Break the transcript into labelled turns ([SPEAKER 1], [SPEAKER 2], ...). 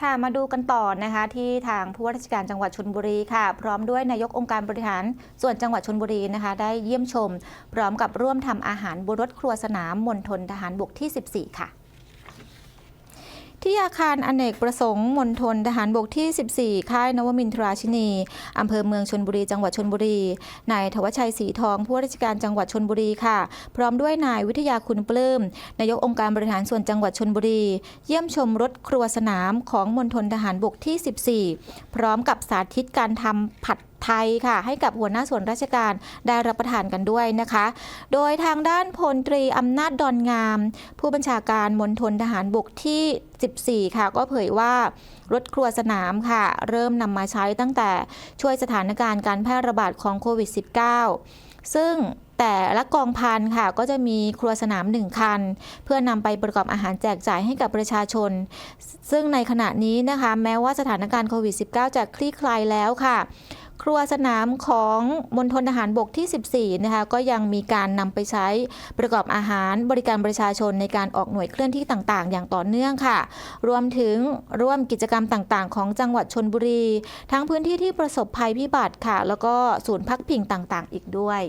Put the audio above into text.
[SPEAKER 1] ค่ะมาดูกันต่อนะคะที่ทางผู้ว่าราชการจังหวัดชนบุรีค่ะ พร้อมด้วยนายกองค์การบริหารส่วนจังหวัดชนบุรีนะคะ ได้เยี่ยมชม พร้อมกับร่วมทำอาหารบนรถครัวสนามมณฑลทหารบกที่ 14 ค่ะ ที่อาคารอเนกประสงค์มณฑลทหารบกที่ 14 ค่ายนวมินทราชินี อำเภอเมืองชนบุรี จังหวัดชนบุรี นายธวัชชัยศรีทอง ผู้ว่าราชการจังหวัดชนบุรีค่ะ พร้อมด้วยนายวิทยาคุณปลื้ม นายกองค์การบริหารส่วนจังหวัดชนบุรี เยี่ยมชมรถครัวสนามของมณฑลทหารบกที่ 14 พร้อมกับสาธิตการทำผัด ไทยค่ะ ให้กับหัวหน้าส่วนราชการได้รับประทานกันด้วยนะคะ โดยทางด้านพลตรีอำนาจดอนงาม ผู้บัญชาการมณฑลทหารบกที่ 14 ค่ะ ก็เผยว่ารถครัวสนามค่ะ เริ่มนำมาใช้ตั้งแต่ช่วยสถานการณ์การแพร่ระบาดของโควิด -19 ซึ่งแต่ละกองพันค่ะก็จะมีครัวสนามหนึ่งคัน เพื่อนำไปประกอบอาหารแจกจ่ายให้กับประชาชน ซึ่งในขณะนี้นะคะ แม้ว่าสถานการณ์โควิด -19 จะคลี่คลายแล้วค่ะ ครัวสนามของมณฑลทหารบกที่ 14 นะคะก็ยังมีการนำไปใช้ประกอบอาหารบริการประชาชนในการออกหน่วยเคลื่อนที่ต่างๆ อย่างต่อเนื่องค่ะ รวมถึงร่วมกิจกรรมต่างๆ ของจังหวัดชนบุรี ทั้งพื้นที่ที่ประสบภัยพิบัติค่ะ แล้วก็ศูนย์พักพิงต่างๆ อีกด้วย